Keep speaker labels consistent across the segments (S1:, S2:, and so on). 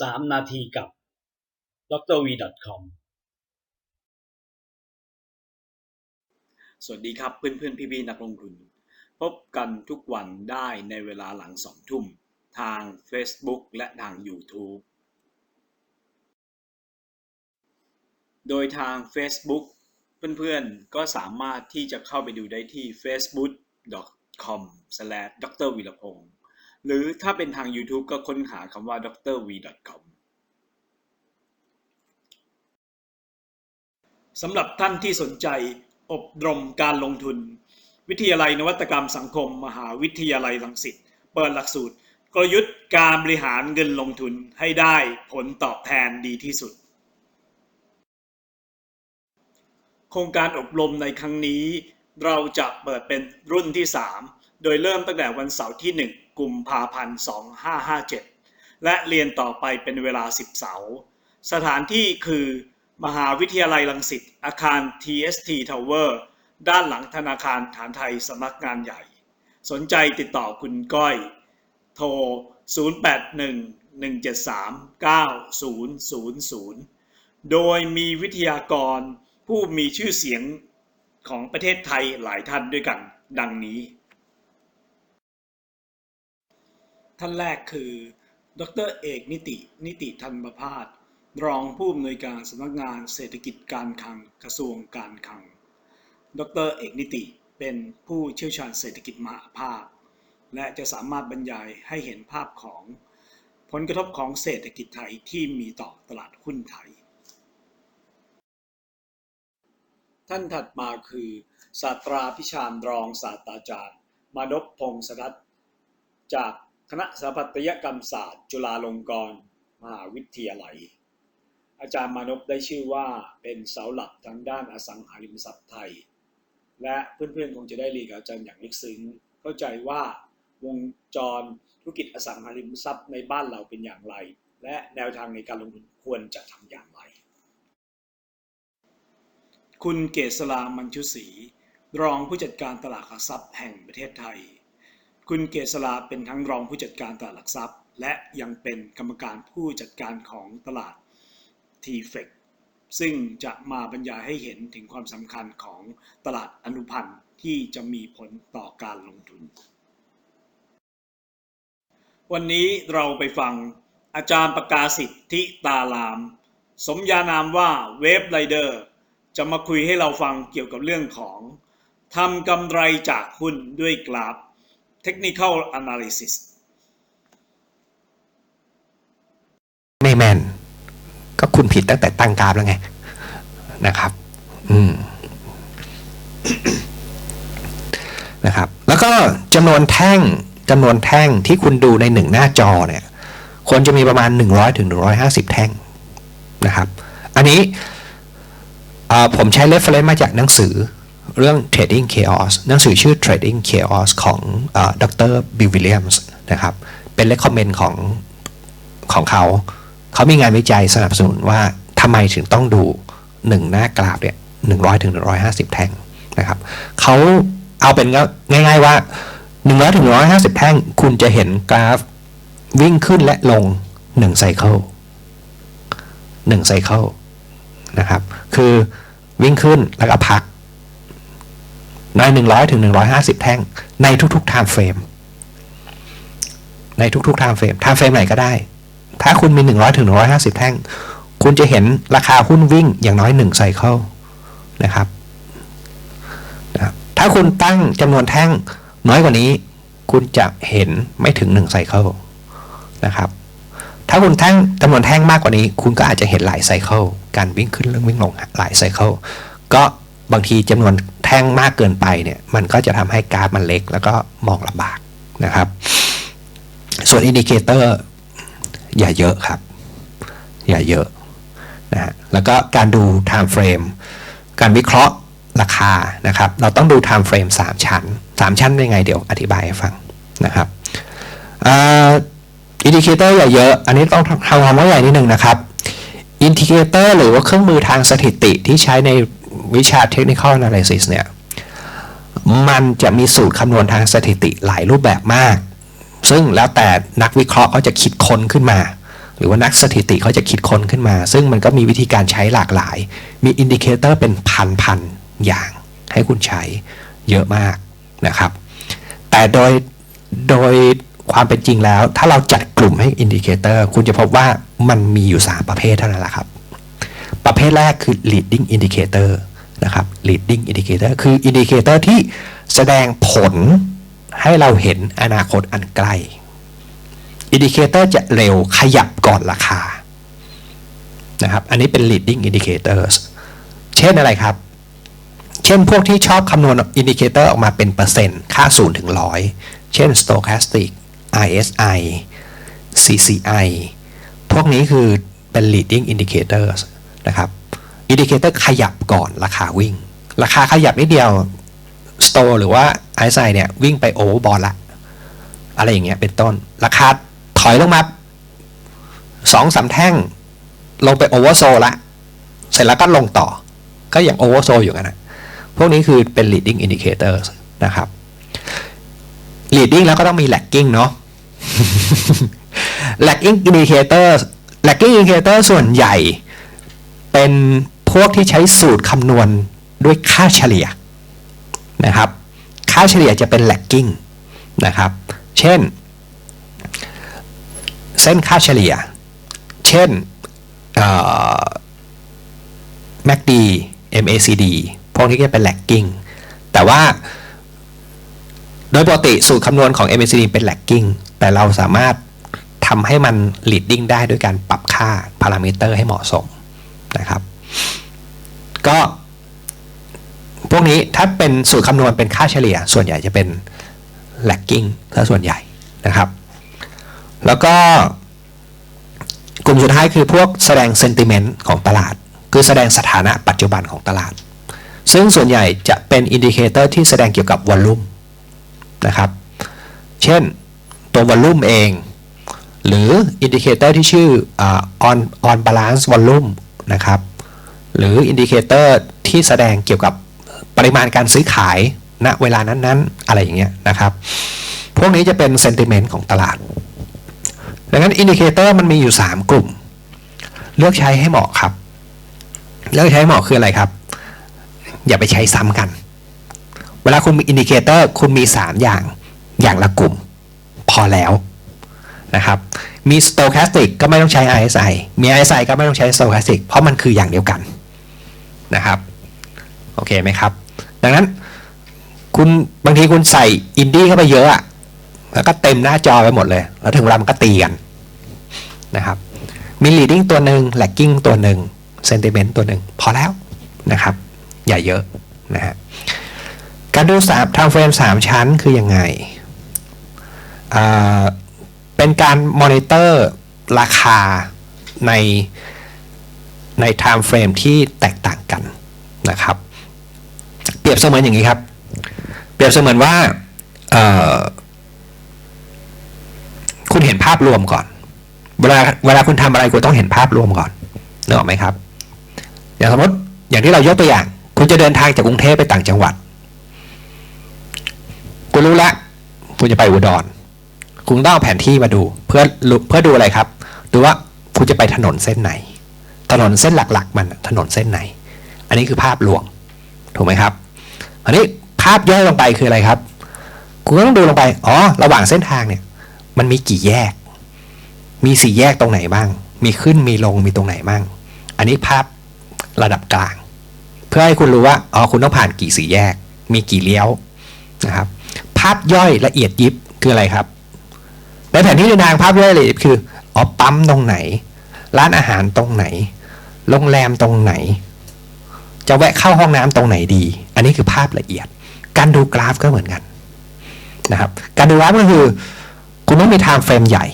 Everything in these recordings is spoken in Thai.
S1: 3 นาทีกับดร v com
S2: สวัสดีครับเพื่อนเพื่อนพี่พี่นักลงทุน พบกันทุกวันได้ในเวลาหลังสองทุ่ม ทาง Facebook และทาง YouTube โดยทาง Facebook เพื่อนๆ ก็สามารถที่จะเข้าไปดูได้ที่ facebook.com/drvilapong หรือถ้าเป็นทาง YouTube ก็ค้นหาคำว่า drv.com สำหรับท่านที่สนใจอบรมการลงทุน วิทยาลัยนวัตกรรมสังคม มหาวิทยาลัยรังสิตเปิดหลักสูตร กลยุทธ์การบริหารเงินลงทุนให้ได้ผลตอบแทนดีที่สุด โครงการอบรมในครั้งนี้ เราจะเปิดเป็นรุ่นที่ 3 โดยเริ่มตั้งแต่วันเสาร์ที่ 1 กุมภาพันธ์2557 และเรียนต่อไปเป็นเวลา 10 เสาร์สถานที่คือ มหาวิทยาลัยรังสิตอาคาร TST Tower ด้านหลังธนาคารฐานไทยสำนักงานใหญ่ สนใจติดต่อคุณก้อย โทร 0811739000 โดยมีวิทยากรผู้มีชื่อเสียงของประเทศไทยหลายท่านด้วยกัน ดังนี้ ท่านแรกคือ ดรเอกนิติ นิติธรรมพาสรองผู้อำนวยการสำนักงานเศรษฐกิจการคลังกระทรวงการคลัง ดรเอกนิติเป็นผู้เชี่ยวชาญเศรษฐกิจมหาภาค และจะสามารถบรรยายให้เห็นภาพของผลกระทบของเศรษฐกิจไทยที่มีต่อตลาดหุ้นไทย ท่านถัดมาคือศาสตราพิชานรองศาสตราจารย์ มานพพงศรัตน์จาก คณะสถาปัตยกรรมศาสตร์ จุฬาลงกรณ์มหาวิทยาลัย อาจารย์มานพได้ชื่อว่าเป็นเสาหลักทางด้านอสังหาริมทรัพย์ไทย และเพื่อนๆคงจะได้เรียนกับอาจารย์อย่างลึกซึ้ง เข้าใจว่าวงจรธุรกิจอสังหาริมทรัพย์ในบ้านเราเป็นอย่างไร และแนวทางในการลงทุนควรจะทำอย่างไร คุณเกษรามัญชุศรีรองผู้จัดการตลาดหลักทรัพย์แห่งประเทศไทย คุณเกษราเป็นทั้งรองผู้จัดการตลาดหลักทรัพย์ และยังเป็นกรรมการผู้จัดการของตลาด t f e c ซึ่งจะมาบรรยายให้เห็นถึงความสำคัญของตลาดอนุพันธ์ที่จะมีผลต่อการลงทุน วันนี้เราไปฟังอาจารย์ประกาศิทธิตาลาม สมญานามว่าเวฟไรเดอร์จะมาคุยให้เราฟังเกี่ยวกับเรื่องของทำกำไรจากหุ้นด้วยกราฟ Technical Analysis
S3: ไม่แมนก็คุณผิดตั้งแต่ตั้งกราฟแล้วไง นะครับ อืมนะครับ แล้วก็จำนวนแท่งจำนวนแท่งที่คุณดูในหนึ่งหน้าจอเนี่ยควรจะมีประมาณ 100ถึง150 แท่งนะครับ อันนี้ผมใช้ reference มาจากหนังสือ เรื่อง Trading Chaos หนังสือชื่อ Trading Chaos ของดรบิลวิลเลียมส์นะครับ เป็น recommend ของของเขา เขามีงานวิจัยสนับสนุนว่าทำไมถึงต้องดูหนึ่งหน้ากราฟเนี่ยหนึ่งร้อยถึงหนึ่งร้อยห้าสิบแท่งนะครับเขาเอาเป็นง่ายๆว่าหนึ่งร้อยถึงร้อยห้าสิบแท่ง คุณจะเห็นกราฟวิ่งขึ้นและลงหนึ่งไซเคิลหนึ่งไซเคิลนะครับ คือวิ่งขึ้นแล้วก็พัก ในหนึ่งร้อยถึงหนึ่งร้อยห้าสิบแท่ง ในทุกๆ time frame ในทุกๆ time frame time frame ไหนก็ได้ ถ้าคุณมี 100 ถึง 150 แท่ง คุณจะเห็นราคาหุ้นวิ่งอย่างน้อย1ไซเคิลนะครับนะครับ ถ้าคุณตั้งจำนวนแท่งน้อยกว่านี้ คุณจะเห็นไม่ถึง1ไซเคิลนะครับ ถ้าคุณแท่งจำนวนแท่งมากกว่านี้ คุณก็อาจจะเห็นหลายไซเคิลการวิ่งขึ้นเรื่องวิ่งลงหลายไซเคิลก็ บางทีจำนวนแท่งมากเกินไปเนี่ยมันก็จะทำให้กราฟมันเล็ก แล้วก็มองลำบากนะครับ ส่วนอินดิเคเตอร์อย่าเยอะครับ อย่าเยอะนะฮะแล้วก็การดู time frame การวิเคราะห์ราคานะครับ เราต้องดู time frame 3 ชั้น 3 ชั้นเป็นไงเดี๋ยวอธิบายให้ฟังนะครับอินดิเคเตอร์อย่าเยอะ อันนี้ต้องทำความเข้าใจนิดนึงนะครับอินดิเคเตอร์หรือว่าเครื่องมือทางสถิติที่ใช้ใน วิชา technical analysis เนี่ย มันจะมีสูตรคำนวณทางสถิติหลายรูปแบบมาก ซึ่งแล้วแต่นักวิเคราะห์เขาจะคิดค้นขึ้นมา หรือว่านักสถิติเขาจะคิดค้นขึ้นมา ซึ่งมันก็มีวิธีการใช้หลากหลาย มีอินดิเคเตอร์เป็นพันๆอย่างให้คุณใช้เยอะมากนะครับ แต่โดยโดยความเป็นจริงแล้ว ถ้าเราจัดกลุ่มให้อินดิเคเตอร์คุณจะพบว่ามันมีอยู่ 3 ประเภทเท่านั้นแหละครับ ประเภทแรกคือ leading indicator นะครับ leading indicator คือ indicator ที่แสดงผลให้เราเห็นอนาคตอันใกล้อินดิเคเตอร์จะเร็วขยับก่อนราคานะครับ อันนี้เป็น leading indicators เช่นอะไรครับ เช่นพวกที่ชอบคำนวณอินดิเคเตอร์ออกมาเป็นเปอร์เซ็นต์ ค่า0ถึง100 เช่น stochastic RSI CCI พวกนี้คือเป็น leading indicators นะครับ อินดิเคเตอร์ขยับก่อนราคาวิ่ง ราคาขยับนิดเดียว store หรือว่า RSI เนี่ยวิ่งไป overbought ละ อะไรอย่างเงี้ยเป็นต้น ราคาถอยลงมาสองสามแท่ง ลงไป oversold ละ เสร็จแล้วก็ลงต่อ ก็อยัง oversold อยู่กันนะพวกนี้คือเป็น leading indicators นะครับ leading แล้วก็ต้องมี lagging เนาะ lagging indicator lagging indicator ส่วนใหญ่เป็น พวกที่ใช้สูตรคำนวณด้วยค่าเฉลี่ยนะครับ ค่าเฉลี่ยจะเป็น lagging นะครับ เช่น เส้นค่าเฉลี่ย เช่น MACD MACD พวกนี้ก็เป็น lagging แต่ว่า โดยปกติสูตรคำนวณของ MACD เป็น lagging แต่เราสามารถทำให้มัน leading ได้ด้วยการปรับค่าพารามิเตอร์ให้เหมาะสมนะครับ ก็พวกนี้ถ้าเป็นสูตรคำนวณเป็นค่าเฉลี่ย ส่วนใหญ่จะเป็น lagging ถ้าส่วนใหญ่นะครับ แล้วก็กลุ่มสุดท้ายคือพวกแสดง sentiment ของตลาด คือแสดงสถานะปัจจุบันของตลาด ซึ่งส่วนใหญ่จะเป็นอินดิเคเตอร์ที่แสดงเกี่ยวกับวอลลุ่มนะครับ เช่นตัววอลลุ่มเอง หรืออินดิเคเตอร์ที่ชื่อ on on balance volume นะครับ หรืออินดิเคเตอร์ที่แสดงเกี่ยวกับปริมาณการซื้อขายณเวลานั้นๆ อะไรอย่างเงี้ยนะครับ พวกนี้จะเป็นเซนติเมนต์ของตลาด ดังนั้นอินดิเคเตอร์มันมีอยู่ 3 กลุ่ม เลือกใช้ให้เหมาะครับ เลือกใช้ให้เหมาะคืออะไรครับ อย่าไปใช้ซ้ำกัน เวลาคุณมีอินดิเคเตอร์คุณมี 3 อย่างอย่างละกลุ่ม พอแล้วนะครับมี stochastic ก็ไม่ต้องใช้ RSI มี RSI ก็ไม่ต้องใช้ stochastic เพราะมันคืออย่างเดียวกัน นะครับโอเคไหมครับ ดังนั้นคุณบางทีคุณใส่อินดี้เข้าไปเยอะอะแล้วก็เต็มหน้าจอไปหมดเลย แล้วถึงเวลามันก็ตีกันนะครับมี leading ตัวหนึ่ง lagging ตัวหนึ่ง sentiment ตัวหนึ่งพอแล้วนะครับ อย่าเยอะนะฮะการดูสามทำเฟรมสามชั้นคือยังไงเป็นการมอนิเตอร์ราคาในใน time frame ที่แตกต่าง นะครับ เปรียบเสมือนอย่างนี้ครับ เปรียบเสมือนว่าคุณเห็นภาพรวมก่อน เวลาเวลาคุณทำอะไรคุณต้องเห็นภาพรวมก่อนนึกออกไหมครับ อย่างสมมติอย่างที่เรายกตัวอย่าง คุณจะเดินทางจากกรุงเทพไปต่างจังหวัด คุณรู้แล้วคุณจะไปอุดรคุณต้องเอาแผนที่มาดูเพื่อเพื่อดูอะไรครับ ดูว่าคุณจะไปถนนเส้นไหน ถนนเส้นหลักๆ มันถนนเส้นไหน อันนี้คือภาพรวมถูกไหมครับอันนี้ภาพย่อยลงไปคืออะไรครับคุณก็ต้องดูลงไป อ๋อ ระหว่างเส้นทางเนี่ย มันมีกี่แยก มีสี่แยกตรงไหนบ้าง มีขึ้น มีลง มีตรงไหนบ้าง อันนี้ภาพระดับกลาง เพื่อให้คุณรู้ว่า อ๋อ คุณต้องผ่านกี่สี่แยก มีกี่เลี้ยวนะครับ ภาพย่อยละเอียดยิบคืออะไรครับ ในแผนที่เดินทางภาพย่อยละเอียดคือ อ๋อ ปั๊มตรงไหน ร้านอาหารตรงไหน โรงแรมตรงไหน จะแวะเข้าห้องน้ำตรงไหนดี อันนี้คือภาพละเอียด การดูกราฟก็เหมือนกันนะครับ การดูกราฟก็คือ คุณต้องมี time frame ใหญ่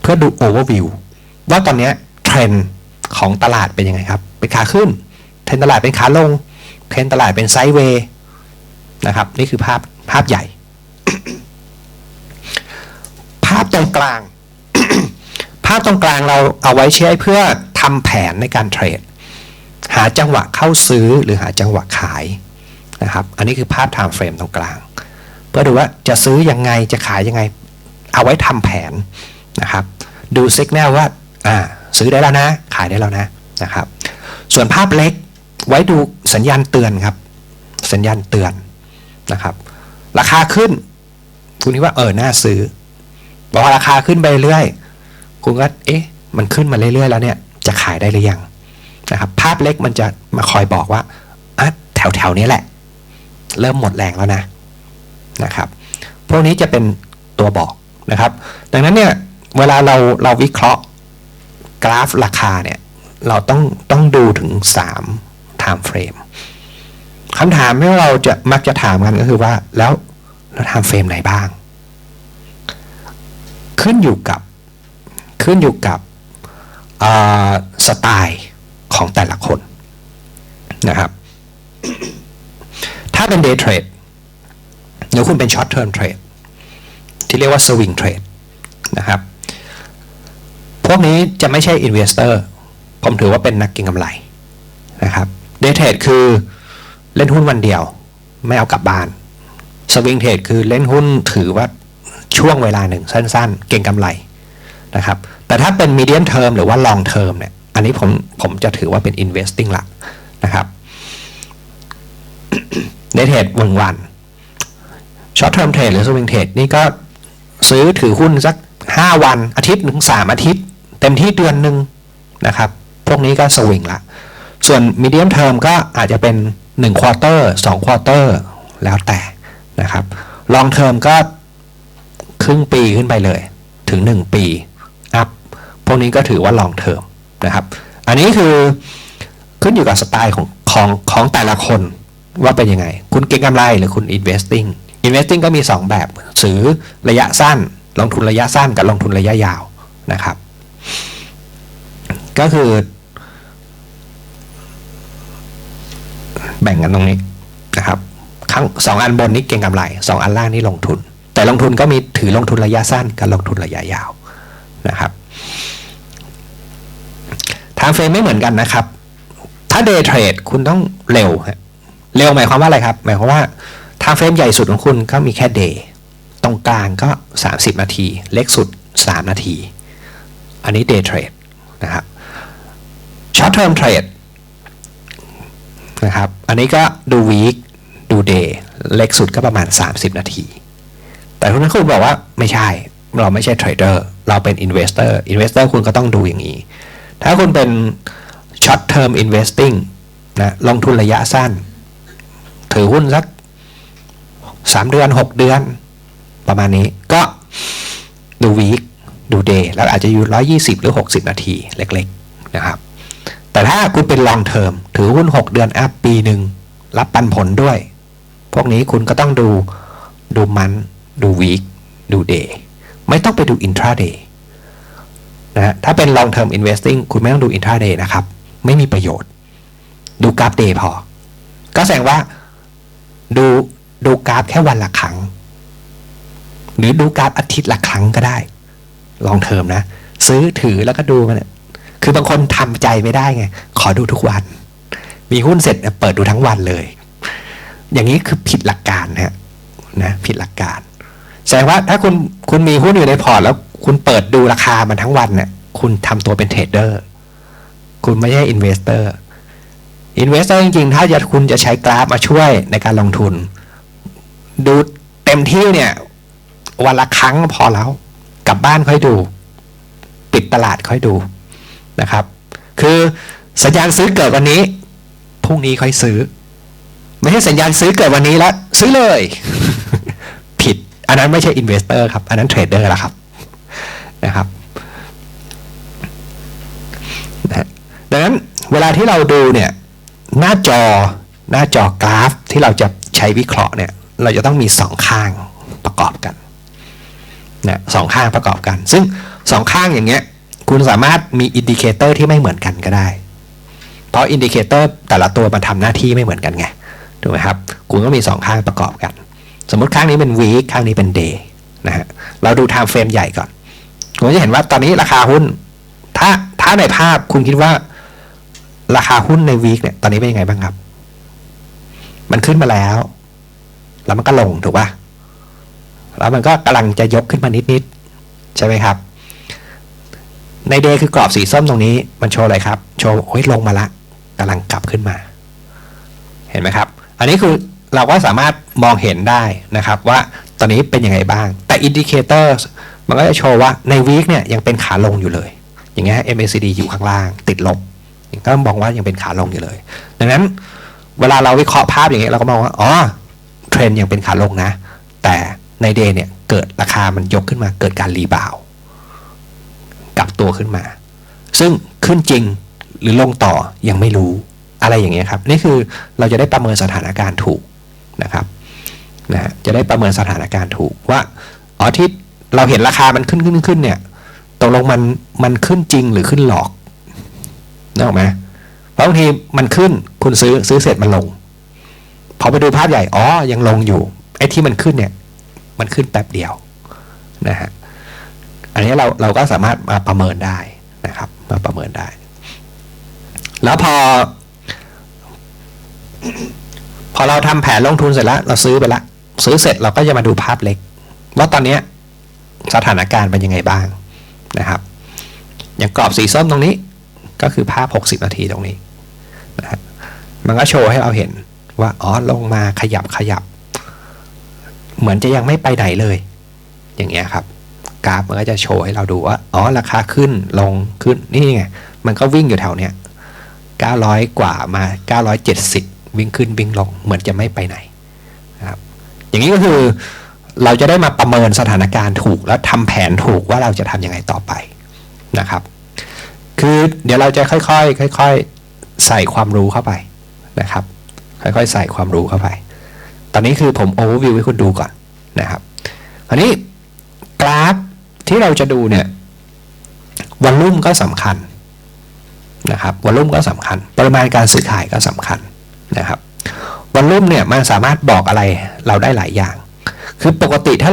S3: เพื่อดู overview ว่าตอนนี้เทรนด์ของตลาดเป็นยังไงครับ เป็นขาขึ้น เทรนตลาดเป็นขาลง เทรนตลาดเป็นไซด์เวย์นะครับ นี่คือภาพภาพใหญ่ ภาพตรงกลาง ภาพตรงกลางเราเอาไว้ใช้เพื่อทำแผนในการเทรด หาจังหวะเข้าซื้อหรือหาจังหวะขายนะครับ อันนี้คือภาพ time frame ตรงกลาง เพื่อดูว่าจะซื้อยังไงจะขายยังไง เอาไว้ทำแผนนะครับ ดูสัญญาณว่าอ่าซื้อได้แล้วนะ ขายได้แล้วนะนะครับ ส่วนภาพเล็กไว้ดูสัญญาณเตือนครับ สัญญาณเตือนนะครับ ราคาขึ้น คุณคิดว่าเออน่าซื้อพอราคาขึ้นไปเรื่อยคุณก็เอ๊ะ มันขึ้นมาเรื่อยๆแล้วเนี่ย จะขายได้หรือยัง นะครับภาพเล็กมันจะมาคอยบอกว่าอะแถวๆนี้แหละ เริ่มหมดแรงแล้วนะนะครับ พวกนี้จะเป็นตัวบอกนะครับ ดังนั้นเนี่ยเวลาเราเราวิเคราะห์กราฟราคาเนี่ยเราต้องต้องดูถึง 3 time frame คำถามที่เราจะมักจะถามกันก็คือว่าแล้วแล้ว time frame ไหนบ้าง ขึ้นอยู่กับขึ้นอยู่กับสไตล์ ของแต่ละคนนะครับ ถ้าเป็น day trade หรือคุณเป็น short term trade ที่เรียกว่า swing trade นะครับ พวกนี้จะไม่ใช่ investor ผมถือว่าเป็นนักเก็งกำไรนะครับ day trade คือเล่นหุ้นวันเดียว ไม่เอากลับบ้าน swing trade คือเล่นหุ้นถือว่าช่วงเวลาหนึ่งสั้นๆ เก็งกำไรนะครับ แต่ถ้าเป็น medium term หรือว่า long term เนี่ย อันนี้ผมผมจะถือว่าเป็น investing หละนะครับ day trade วันวัน short term trade หรือ swing trade นี่ก็ซื้อถือหุ้นสัก 5 วันอาทิตย์ถึง3อาทิตย์ เต็มที่เดือนหนึ่งนะครับ พวกนี้ก็สวิงละ ส่วน medium term ก็อาจจะเป็น1 quarter 2 quarter แล้วแต่นะครับ long term ก็ครึ่งปีขึ้นไปเลย ถึง 1 ปีอัพพวกนี้ก็ถือว่า long term นะครับ อันนี้คือขึ้นอยู่กับสไตล์ของของของแต่ละคนว่าเป็นยังไง คุณเก็งกำไรหรือคุณ investing investing ก็มี 2 แบบซื้อระยะสั้น ลงทุนระยะสั้นกับลงทุนระยะยาวนะครับ ก็คือ แบ่งกันตรงนี้นะครับครั้งสองอันบนนี้เก็งกำไรสองอันล่างนี่ลงทุน แต่ลงทุนก็มีถือลงทุนระยะสั้นกับลงทุนระยะยาวนะครับ ทางเฟรมไม่เหมือนกันนะครับ ถ้าเดย์เทรดคุณต้องเร็วเร็วหมายความว่าอะไรครับ หมายความว่าทางเฟรมใหญ่สุดของคุณก็มีแค่เดย์ตรงกลางก็ 30 นาที เล็กสุด 3 นาที อันนี้เดย์เทรดนะครับช็อตเทอมเทรดนะครับ อันนี้ก็ดูวีคดูเดย์เล็กสุดก็ประมาณ 30 นาที แต่ทุกท่านคุณบอกว่าไม่ใช่ เราไม่ใช่เทรดเดอร์ เราเป็นอินเวสเตอร์ อินเวสเตอร์คุณก็ต้องดูอย่างนี้ ถ้าคุณเป็น short term investing นะลงทุนระยะสั้น ถือหุ้นสัก 3 เดือน 6 เดือน ประมาณนี้ก็ดูวีคดูเดย์แล้วอาจจะอยู่ 120 หรือ 60 นาทีเล็กๆนะครับ แต่ถ้าคุณเป็น long term ถือหุ้น 6 เดือนอัพปีหนึ่ง รับปันผลด้วย พวกนี้คุณก็ต้องดูดูมัน ดูวีคดูเดย์ไม่ต้องไปดู intraday นะ ฮะถ้าเป็น long term investing คุณไม่ต้องดู intraday นะครับ ไม่มีประโยชน์ ดูกราฟ day พอ ก็แสดงว่าดูดูกราฟแค่วันละครั้ง หรือดูกราฟอาทิตย์ละครั้งก็ได้ ลองเทอมนะ ซื้อถือแล้วก็ดูมันคือบางคนทำใจไม่ได้ไง ขอดูทุกวัน มีหุ้นเสร็จเปิดดูทั้งวันเลย อย่างนี้คือผิดหลักการนะนะผิดหลักการ แสดงว่าถ้าคุณคุณมีหุ้นอยู่ในพอร์ตแล้ว คุณเปิดดูราคามันทั้งวันเนี่ยคุณทำตัวเป็นเทรดเดอร์ คุณไม่ใช่อินเวสเตอร์ อินเวสเตอร์จริงๆ ถ้าจะคุณจะใช้กราฟมาช่วยในการลงทุน ดูเต็มที่เนี่ย วันละครั้งพอแล้ว กลับบ้านค่อยดู ปิดตลาดค่อยดูนะครับ คือสัญญาณซื้อเกิดวันนี้ พรุ่งนี้ค่อยซื้อ ไม่ใช่สัญญาณซื้อเกิดวันนี้แล้วซื้อเลย ผิด อันนั้นไม่ใช่อินเวสเตอร์ครับ อันนั้นเทรดเดอร์ละครับ นะครับนะดังนั้นเวลาที่เราดูเนี่ยหน้าจอหน้าจอกราฟที่เราจะใช้วิเคราะห์เนี่ยเราจะต้องมีสองข้างประกอบกันนะสองข้างประกอบกัน ซึ่งสองข้างอย่างเงี้ยคุณสามารถมีอินดิเคเตอร์ที่ไม่เหมือนกันก็ได้ เพราะอินดิเคเตอร์แต่ละตัวมันทำหน้าที่ไม่เหมือนกันไงถูกไหมครับคุณก็มีสองข้างประกอบกัน สมมติข้างนี้เป็นวีคข้างนี้เป็นเดย์นะฮะเราดูไทม์เฟรมใหญ่ก่อน คุณจะเห็นว่าตอนนี้ราคาหุ้น ถ้าถ้าในภาพคุณคิดว่า ราคาหุ้นในวีคเนี่ย ตอนนี้เป็นยังไงบ้างครับ มันขึ้นมาแล้ว แล้วมันก็ลงถูกป่ะแล้วมันก็กำลังจะยกขึ้นมานิดๆใช่ไหมครับ ในเดย์คือกรอบสีส้มตรงนี้ มันโชว์อะไรครับ โชว์โอ้ยลงมาละกำลังกลับขึ้นมา เห็นไหมครับ อันนี้คือเราก็สามารถมองเห็นได้นะครับ ว่าตอนนี้เป็นยังไงบ้าง แต่อินดิเคเตอร์ มันก็จะโชว์ว่าในวีคเนี่ยยังเป็นขาลงอยู่เลย อย่างเงี้ย MACD อยู่ข้างล่างติดลบก็มองว่ายังเป็นขาลงอยู่เลย ดังนั้นเวลาเราวิเคราะห์ภาพอย่างเงี้ยเราก็มองว่าอ๋อเทรนยังเป็นขาลงนะ แต่ในเดย์เนี่ยเกิดราคามันยกขึ้นมาเกิดการรีบาวกลับตัวขึ้นมา ซึ่งขึ้นจริงหรือลงต่อยังไม่รู้อะไรอย่างเงี้ยครับ นี่คือเราจะได้ประเมินสถานการณ์ถูกนะครับนะฮะจะได้ประเมินสถานการณ์ถูกว่าอ๋อที่ เราเห็นราคามันขึ้นขึ้นขึ้นเนี่ยตกลงมันมันขึ้นจริงหรือขึ้นหลอกนึกออกไหมเพราะบางทีมันขึ้นคุณซื้อซื้อเสร็จมันลง พอไปดูภาพใหญ่อ๋อยังลงอยู่ไอ้ที่มันขึ้นเนี่ย มันขึ้นแป๊บเดียวนะฮะอันนี้เราเราก็สามารถมาประเมินได้นะครับ มาประเมินได้ แล้วพอ พอเราทำแผนลงทุนเสร็จแล้ว เราซื้อไปละซื้อเสร็จเราก็จะมาดูภาพเล็กว่าตอนเนี้ย สถานการณ์เป็นยังไงบ้างนะครับ อย่างกรอบสีส้มตรงนี้ก็คือภาพ 60 นาทีตรงนี้นะฮะมันก็โชว์ให้เราเห็นว่าอ๋อลงมาขยับขยับ เหมือนจะยังไม่ไปไหนเลย อย่างเงี้ยครับ กราฟมันก็จะโชว์ให้เราดูว่าอ๋อราคาขึ้นลงขึ้นนี่ไงมันก็วิ่งอยู่แถวเนี้ย900 กว่ามา 970 วิ่งขึ้นวิ่งลงเหมือนจะไม่ไปไหนนะครับอย่างนี้ก็คือ เราจะได้มาประเมินสถานการณ์ถูก แล้วทำแผนถูกว่าเราจะทำยังไงต่อไปนะครับ คือเดี๋ยวเราจะค่อยๆค่อยๆใส่ความรู้เข้าไปนะครับ ค่อยๆใส่ความรู้เข้าไป ตอนนี้คือผมโอเวอร์วิวให้คุณดูก่อนนะครับอันนี้กราฟที่เราจะดูเนี่ยวอลลุ่มก็สำคัญนะครับวอลลุ่มก็สำคัญ ปริมาณการซื้อขายก็สำคัญนะครับวอลลุ่มเนี่ยมันสามารถบอกอะไรเราได้หลายอย่าง คือปกติถ้า